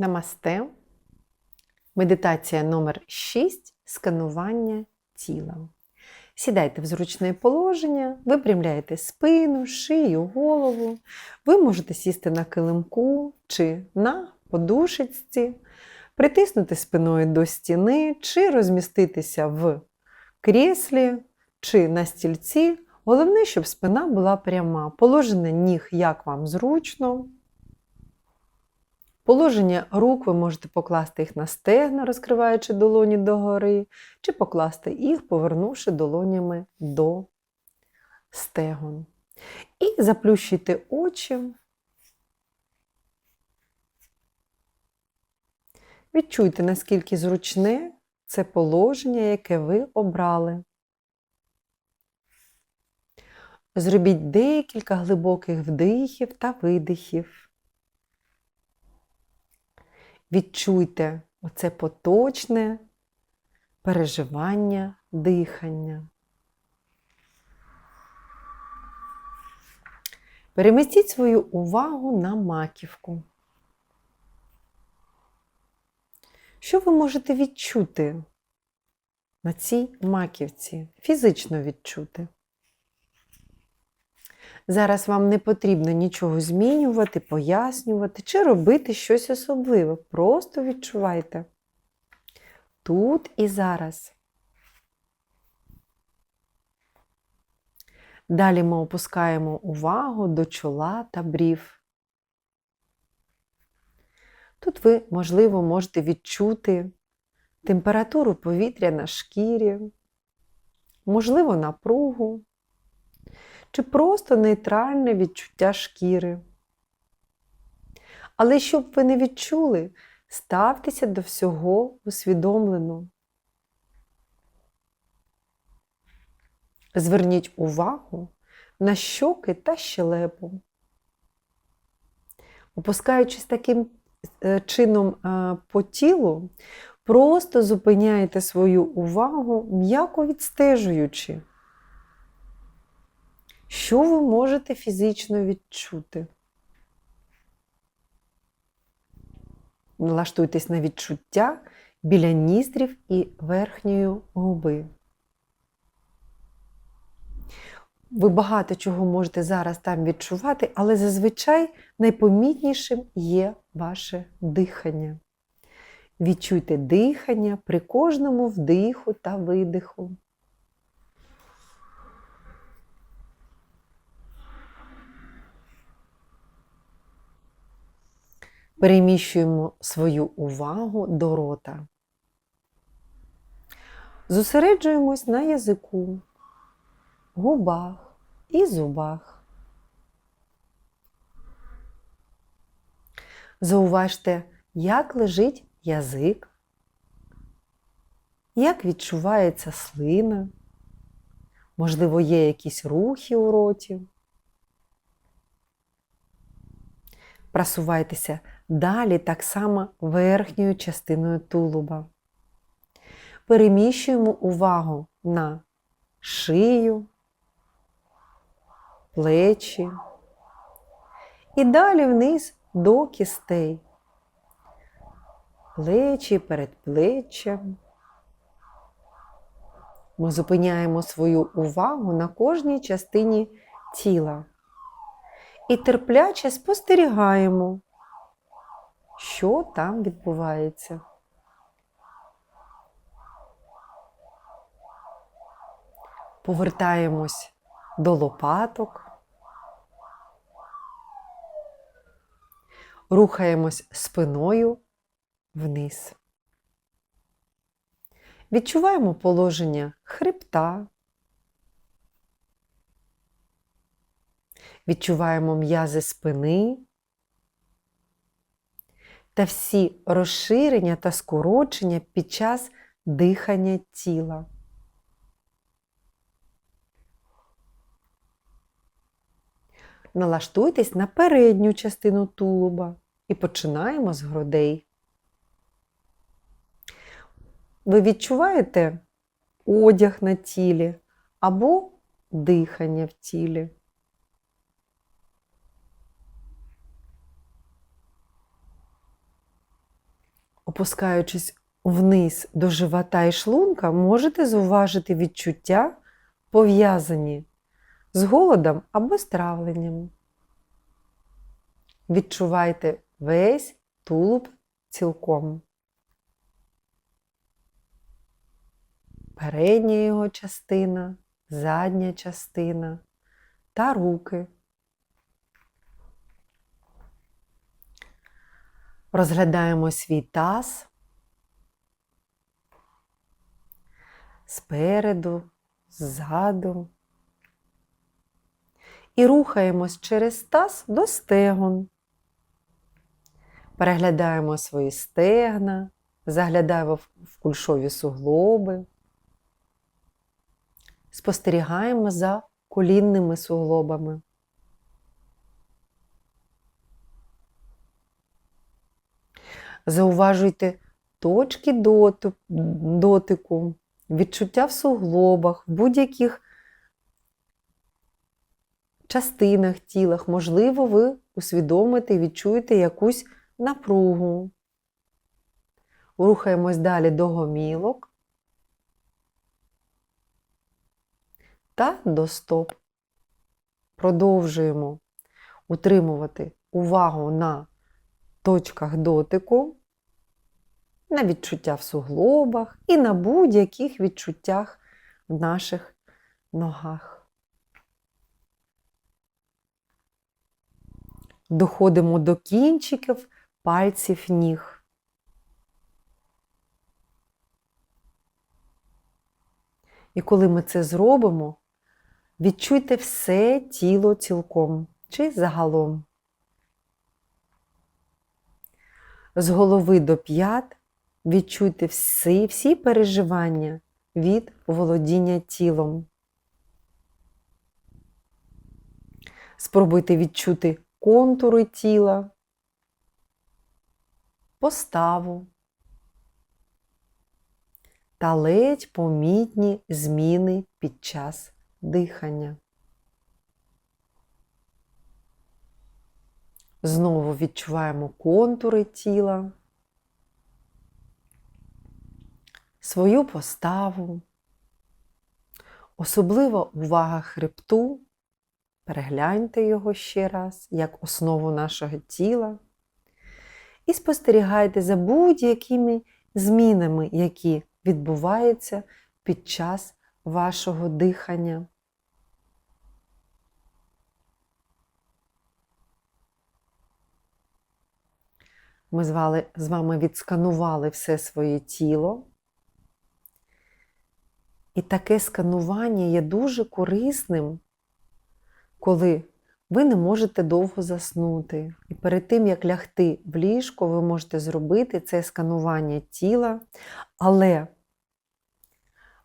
Намасте. Медитація номер 6 сканування тіла. Сідайте в зручне положення, випрямляєте спину, шию, голову. Ви можете сісти на килимку чи на подушечці, притиснути спиною до стіни, чи розміститися в кріслі чи на стільці. Головне, щоб спина була пряма. Положення ніг як вам зручно. Положення рук ви можете покласти їх на стегна, розкриваючи долоні догори, чи покласти їх, повернувши долонями до стегон. І заплющуйте очі. Відчуйте, наскільки зручне це положення, яке ви обрали. Зробіть декілька глибоких вдихів та видихів. Відчуйте оце поточне переживання дихання. Перемістіть свою увагу на маківку. Що ви можете відчути на цій маківці? Фізично відчути? Зараз вам не потрібно нічого змінювати, пояснювати чи робити щось особливе. Просто відчувайте тут і зараз. Далі ми опускаємо увагу до чола та брів. Тут ви, можливо, можете відчути температуру повітря на шкірі, можливо, напругу чи просто нейтральне відчуття шкіри. Але щоб ви не відчули, ставтеся до всього усвідомлено. Зверніть увагу на щоки та щелепу. Опускаючись таким е, чином е, по тілу, просто зупиняєте свою увагу, м'яко відстежуючи. Що ви можете фізично відчути? Налаштуйтесь на відчуття біля ніздрів і верхньої губи. Ви багато чого можете зараз там відчувати, але зазвичай найпомітнішим є ваше дихання. Відчуйте дихання при кожному вдиху та видиху. Переміщуємо свою увагу до рота. Зосереджуємось на язику, губах і зубах. Зауважте, як лежить язик, як відчувається слина, можливо, є якісь рухи у роті. Просувайтеся Далі так само верхньою частиною тулуба. Переміщуємо увагу на шию, плечі і далі вниз до кістей. Плечі перед плечем. Ми зупиняємо свою увагу на кожній частині тіла і терпляче спостерігаємо що там відбувається. Повертаємось до лопаток, рухаємось спиною вниз. Відчуваємо положення хребта, відчуваємо м'язи спини та всі розширення та скорочення під час дихання тіла. Налаштуйтесь на передню частину тулуба і починаємо з грудей. Ви відчуваєте одяг на тілі або дихання в тілі. Опускаючись вниз до живота і шлунка, можете зауважити відчуття, пов'язані з голодом або з травленням. Відчувайте весь тулуб цілком. Передня його частина, задня частина та руки. Розглядаємо свій таз спереду, ззаду. І рухаємось через таз до стегон. Переглядаємо свої стегна, заглядаємо в кульшові суглоби. Спостерігаємо за колінними суглобами. Зауважуйте точки дотику, відчуття в суглобах, в будь-яких частинах тілах. Можливо, ви усвідомите і відчуєте якусь напругу. Рухаємось далі до гомілок та до стоп. Продовжуємо утримувати увагу на точках дотику, на відчуття в суглобах і на будь-яких відчуттях в наших ногах. Доходимо до кінчиків пальців ніг. І коли ми це зробимо, відчуйте все тіло цілком чи загалом. З голови до п'ят відчуйте всі, всі переживання від володіння тілом. Спробуйте відчути контури тіла, поставу та ледь помітні зміни під час дихання. Знову відчуваємо контури тіла, свою поставу, особлива увага хребту. Перегляньте його ще раз, як основу нашого тіла. І спостерігайте за будь-якими змінами, які відбуваються під час вашого дихання. Ми з вами відсканували все своє тіло. І таке сканування є дуже корисним, коли ви не можете довго заснути. І перед тим, як лягти в ліжко, ви можете зробити це сканування тіла, але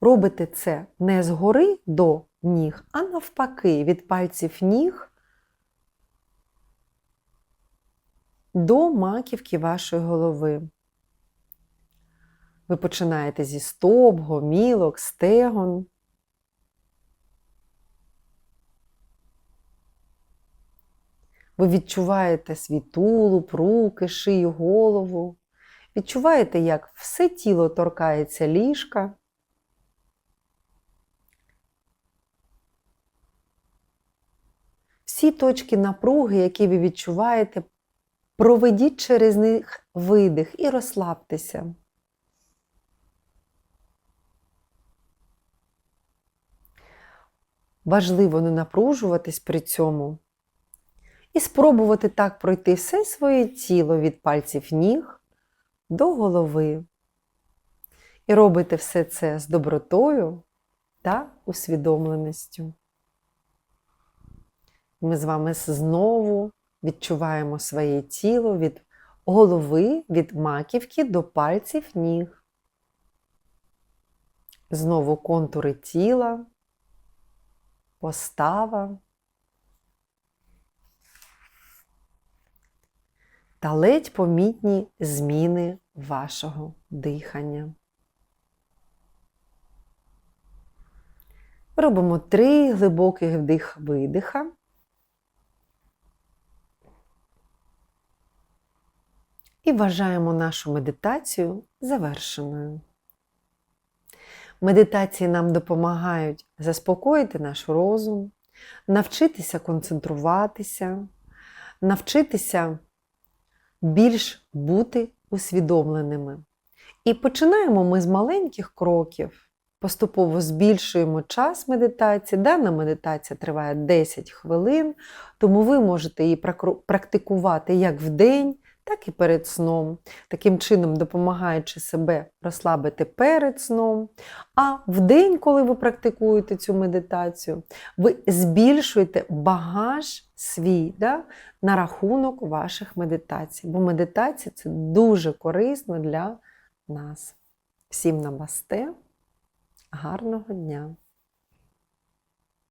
робите це не згори до ніг, а навпаки, від пальців ніг до маківки вашої голови. Ви починаєте зі стоп, гомілок, стегон. Ви відчуваєте свій тулуб, руки, шию, голову. Відчуваєте, як все тіло торкається ліжка. Всі точки напруги, які ви відчуваєте, проведіть через них видих і розслабтеся. Важливо не напружуватись при цьому і спробувати так пройти все своє тіло від пальців ніг до голови. І робити все це з добротою та усвідомленістю. Ми з вами знову відчуваємо своє тіло від голови, від маківки до пальців ніг. Знову контури тіла, постава. Та ледь помітні зміни вашого дихання. Робимо три глибоких вдих-видиха. і вважаємо нашу медитацію завершеною. Медитації нам допомагають заспокоїти наш розум, навчитися концентруватися, навчитися більш бути усвідомленими. І починаємо ми з маленьких кроків. Поступово збільшуємо час медитації. Дана медитація триває 10 хвилин, тому ви можете її практикувати як вдень, так і перед сном, таким чином допомагаючи себе розслабити перед сном. А в день, коли ви практикуєте цю медитацію, ви збільшуєте багаж свій да, на рахунок ваших медитацій. Бо медитація це дуже корисно для нас. Всім намасте, гарного дня!